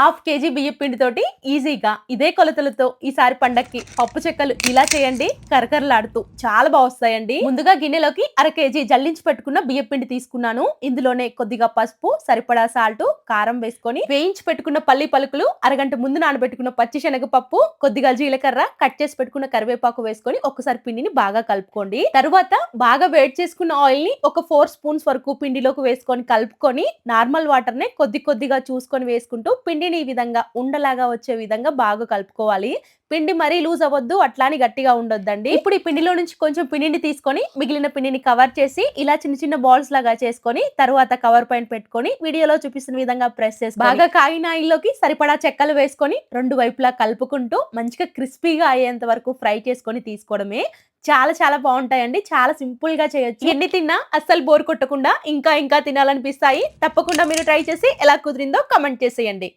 Half KG బియ్య పిండితోటి ఈజీగా ఇదే కొలతలతో ఈసారి పండక్కి పప్పు చెక్కలు ఇలా చేయండి కరకరలాడుతూ చాలా బాగా వస్తాయండి ముందుగా గిన్నెలోకి అర కేజీ జల్లించి పెట్టుకున్న బియ్య పిండి తీసుకున్నాను. ఇందులోనే కొద్దిగా పసుపు సరిపడా సాల్ట్ కారం వేసుకొని వేయించి పెట్టుకున్న పల్లి పలుకులు అరగంట ముందు నానబెట్టుకున్న పచ్చి శనగపప్పు కొద్దిగా జీలకర్ర కట్ చేసి పెట్టుకున్న కరివేపాకు వేసుకొని ఒక్కసారి పిండిని బాగా కలుపుకోండి. తరువాత బాగా వేడి చేసుకున్న ఆయిల్ని ఒక ఫోర్ స్పూన్స్ వరకు పిండిలోకి వేసుకొని కలుపుకొని నార్మల్ వాటర్ నే కొద్ది కొద్దిగా చూసుకొని వేసుకుంటూ పిండి పిండిని ఈ విధంగా ఉండలాగా వచ్చే విధంగా బాగా కలుపుకోవాలి. పిండి మరీ లూజ్ అవ్వద్దు అట్లాని గట్టిగా ఉండొద్దండి. ఇప్పుడు ఈ పిండిలో నుంచి కొంచెం పిండిని తీసుకొని మిగిలిన పిండిని కవర్ చేసి ఇలా చిన్న చిన్న బాల్స్ లాగా చేసుకొని తర్వాత కవర్ పైన పెట్టుకొని వీడియోలో చూపిస్తున్న విధంగా ప్రెస్ చేసి బాగా కాగిన ఆయిల్లోకి సరిపడా చెక్కలు వేసుకొని రెండు వైపులా కలుపుకుంటూ మంచిగా క్రిస్పీగా అయ్యేంత వరకు ఫ్రై చేసుకొని తీసుకోవడమే. చాలా చాలా బాగుంటాయండి. చాలా సింపుల్గా చేయొచ్చు. ఎన్ని తిన్నా అస్సలు బోర్ కొట్టకుండా ఇంకా ఇంకా తినాలనిపిస్తాయి. తప్పకుండా మీరు ట్రై చేసి ఎలా కుదిరిందో కమెంట్ చేసేయండి.